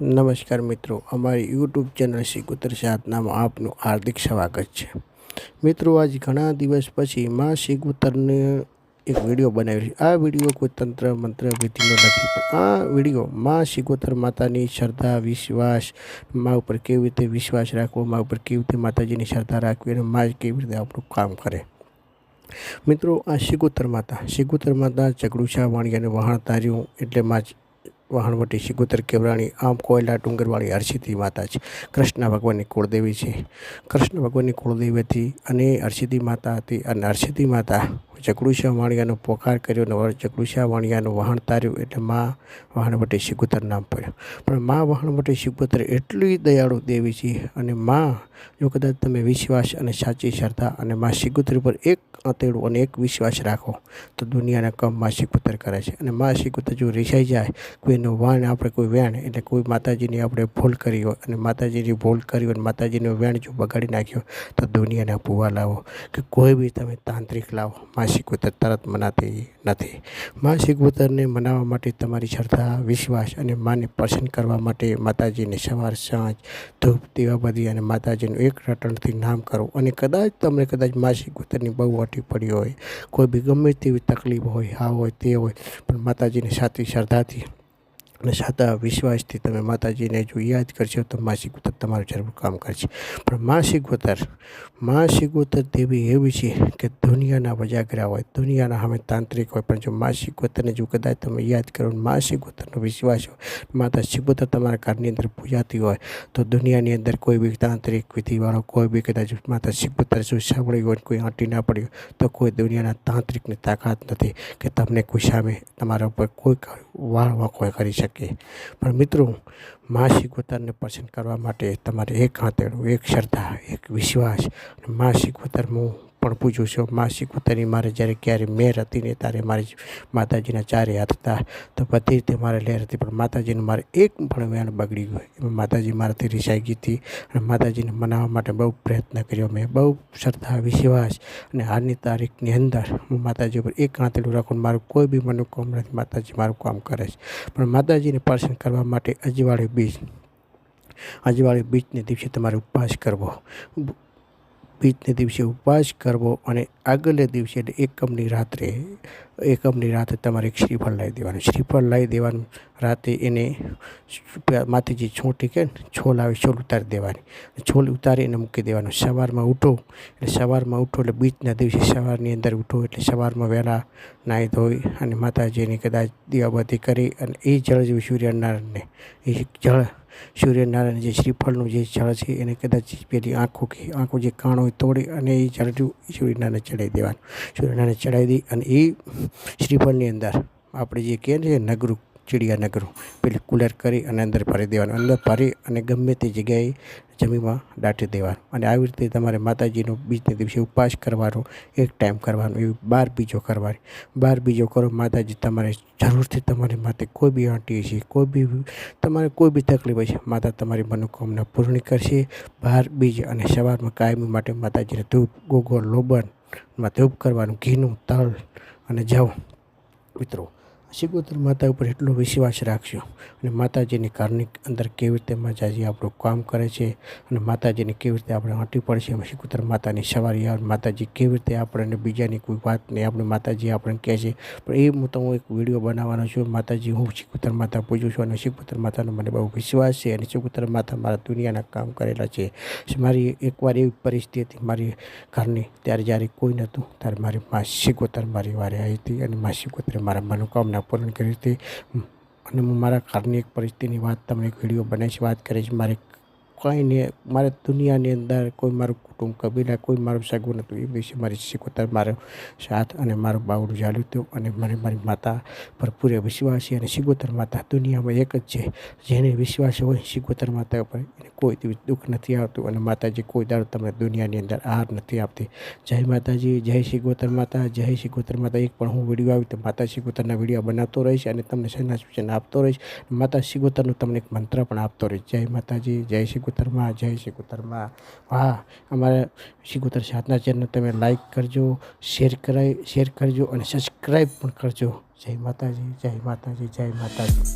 નમસ્કાર મિત્રો, અમારી યુટ્યુબ ચેનલ શિકોતર સાધનામાં આપનું હાર્દિક સ્વાગત છે. મિત્રો, આજ ઘણા દિવસ પછી મા શિકોતરને એક વીડિયો બનાવ્યો છે. આ વીડિયો કોઈ તંત્ર, મંત્ર, વિધિનો નથી આ વીડિયો માં શિકોતર માતાની શ્રદ્ધા, વિશ્વાસ, મા ઉપર કેવી રીતે વિશ્વાસ રાખવો, મા ઉપર કેવી રીતે માતાજીની શ્રદ્ધા રાખવી અને મા કેવી રીતે આપણું કામ કરે. મિત્રો, આ શિકોતર માતા શિકોતર માતા ચકડુશા વાણી અને વહાણતાર્યું એટલે માં વહાણવટી શિગોતર કેવરાણી, આમ કોયલા ડુંગરવાળી હરસિદ્ધિ માતા છે. કૃષ્ણ ભગવાનની કુળદેવી છે. કૃષ્ણ ભગવાનની કુળદેવી હતી અને હરસિદ્ધિ માતા હતી અને હરસિદ્ધિ માતા જગડુશા વાણિયાનો પોકાર કર્યો અને જગડુશા વાણિયાનું વહાણ તાર્યું એટલે મા વહાણવટી શિગુતર નામ પડ્યું. પણ મા વહાણવટી શિગુતર એટલી દયાળુ દેવી છે અને મા, જો કદાચ તમે વિશ્વાસ અને સાચી શ્રદ્ધા અને મા શિગોતર ઉપર એક આંતેડું અને એક વિશ્વાસ રાખો, તો દુનિયાના કમ મા શિગુતર કરે છે. અને મા શિગુતર જો રિસાઈ જાય, કોઈનું વાણ આપણે કોઈ વેણ એટલે કોઈ માતાજીની આપણે ભૂલ કરી હોય અને માતાજીની ભૂલ કરી હોય અને માતાજીનું વેણ જો બગાડી નાખ્યો, તો દુનિયાના ભૂવા લાવો કે કોઈ બી તમે તાંત્રિક લાવો. મા શિગોતર તરત મનાતી નથી. માસિક ઉત્તરને મનાવવા માટે તમારી શ્રદ્ધા, વિશ્વાસ અને માને પસંદ કરવા માટે માતાજીને સવાર, સાંજ, ધૂપ, દીવાબત્તી અને માતાજીનું એક રટણથી નામ કરો અને કદાચ તમને કદાચ માસિક ઉત્તરની બહુ અટી પડી હોય, કોઈ બી ગમે તેવી તકલીફ હોય, હા હોય, તે હોય, પણ માતાજીને સાચી શ્રદ્ધાથી અને સાદા વિશ્વાસથી તમે માતાજીને જો યાદ કરશો તો મા શિગોતર તમારું જરૂર કામ કરશે. પણ મા શિગોતર મા શિગોતર દેવી એવી છે કે દુનિયાના વજાગરા હોય, દુનિયાના સામે તાંત્રિક હોય, પણ જો મા શિગોતરને જો કદાચ તમે યાદ કરો મા શિગોતરનો વિશ્વાસ હોય, માતા શિગોતર તમારા ઘરની અંદર પૂજાતી હોય, તો દુનિયાની અંદર કોઈ બી તાંત્રિક વિધિવાળો, કોઈ બી કદાચ માતા શિગોતર જો સાંભળી હોય, કોઈ આંટી ના પડી હોય, તો કોઈ દુનિયાના તાંત્રિકની તાકાત નથી કે તમને કોઈ સામે તમારા ઉપર કોઈ વાળ વાંકો કરી શકે. પણ મિત્રો મા શિગોતરને પસંદ કરવા માટે તમારે એક આંતરડું, એક શ્રદ્ધા, એક વિશ્વાસ મા શિગોતર હું પણ પૂછું છું મા શિગોતરની મારે જ્યારે ક્યારે મેર હતી ને ત્યારે મારી માતાજીના ચારે હાથ હતા, તો બધી રીતે મારે લહેર હતી, પણ માતાજીનું મારે એક પણ વેણ બગડી ગયું. એમાં માતાજી મારાથી રિસાઈ ગઈ હતી અને માતાજીને મનાવવા માટે બહુ પ્રયત્ન કર્યો. મેં બહુ શ્રદ્ધા, વિશ્વાસ અને હાલની તારીખની અંદર હું માતાજી ઉપર એક આંતળું રાખું મારું કોઈ બી મનનું કામ નથી, માતાજી મારું કામ કરે છે. પણ માતાજીને પ્રસન્ન કરવા માટે અજવાળી બીજ, અજવાળી બીજને દિવસે તમારે ઉપવાસ કરવો. બીજને દિવસે ઉપવાસ કરવો અને આગલે દિવસે એકમની રાત્રે એકમની રાત્રે તમારે એક શ્રીફળ લાવી દેવાનું. શ્રીફળ લાવી દેવાનું, રાતે એને માથેજી છોટી કે છોલ આવે, છોલ ઉતારી દેવાની. છોલ ઉતારી એને મૂકી દેવાનું. સવારમાં ઉઠો, એટલે સવારમાં ઉઠો એટલે બીજના દિવસે સવારની અંદર ઉઠો એટલે સવારમાં વહેલા નાહી ધોઈ અને માતાજીની કદાચ દીવાબત્તી કરી અને એ જળ જેવું સૂર્યનારાયણને, એ જળ સૂર્યનારાયણ જે શ્રીફળનું જે જળ છે એને કદાચ પેલી આંખો કે આંખો જે કાણ હોય તોડી અને એ જળ સૂર્યનારાયણ ચડાવી દેવાનું. સૂર્યનારાયણ ચડાવી દઈ અને એ શ્રીફળની અંદર આપણે જે કહે ને નગરું ચિડિયાનગરું પેલી કુલર કરી અને અંદર ભરી દેવાનું. અંદર ભરી અને ગમે તે જગ્યાએ જમીનમાં દાટી દેવાનું અને આવી રીતે તમારે માતાજીનો બીજને દિવસે ઉપવાસ કરવાનો, એક ટાઈમ કરવાનો, એવી બાર બીજો કરવાની. બાર બીજો કરો, માતાજી તમારે જરૂરથી તમારી માથે કોઈ બી આંટી છે કોઈ બી તમારે કોઈ બી તકલીફ હશે, માતા તમારી મનોકામના પૂર્ણ કરશે. બાર બીજ અને સવારમાં કાયમી માટે માતાજીને ધૂપ ગોગો લોબનમાં ધૂપ કરવાનું, ઘીનું તલ અને જવ. મિત્રો શિગોતર માતા ઉપર એટલો વિશ્વાસ રાખજો. અને માતાજીની ઘરની અંદર કેવી રીતે માતાજી આપણું કામ કરે છે અને માતાજીને કેવી રીતે આપણે હાંટી પડશે એમાં શિગોતર માતાની સવારી આવે, માતાજી કેવી રીતે આપણને બીજાની કોઈ વાત નહીં આપણે માતાજી આપણને કહે છે. પણ એ હું તો હું એક વીડિયો બનાવવાનો છું. માતાજી, હું શિગોતર માતા પૂછું છું અને શિગોતર માતાનો મને બહુ વિશ્વાસ છે અને શિગોતર માતા મારા દુનિયાના કામ કરેલા છે. મારી એકવાર એવી પરિસ્થિતિ મારી ઘરની ત્યારે જ્યારે કોઈ નહોતું, ત્યારે મારી મા શિગોતર મારી વારે આવી હતી અને મા શિગોતરે મારા મનોકામના પૂર્ણ કરી હતી. અને હું મારા ઘરની એક પરિસ્થિતિની વાત તમને એક વીડિયો બનાવીશ. વાત કરીશ. મારે કંઈ નહીં મારે દુનિયાની અંદર કોઈ મારું કુટુંબ કબીલા કોઈ મારું સગવડ નહોતું એ વિશે મારી શીખોતર મારો સાથ અને મારું બાવડું ચાલ્યું હતું અને મને મારી માતા પર પૂરે વિશ્વાસ અને શિકોતર માતા દુનિયામાં એક જ છે. જેને વિશ્વાસ હોય શિકોતર માતા ઉપર એને કોઈ દિવસ દુઃખ નથી આવતું અને માતાજી કોઈ દાડો તમને દુનિયાની અંદર આહાર નથી આપતી. જય માતાજી, જય શિકોતર માતા, જય શિકોતર માતા. એક પણ હું વીડિયો આવી તો માતા શિકોતરના વીડિયો બનાવતો રહીશ અને તમને સહેના સૂચન આપતો રહીશ. માતા શિકોતરનું તમને એક મંત્ર પણ આપતો રહીશ. જય માતાજી, જય શિકોતરમાં જય શિકોતરમાં હા અમારા શિકોતર સાધના ચેનલ તમે લાઈક કરજો શેર કરાય શેર કરજો અને સબસ્ક્રાઈબ પણ કરજો. જય માતાજી જય માતાજી જય માતાજી.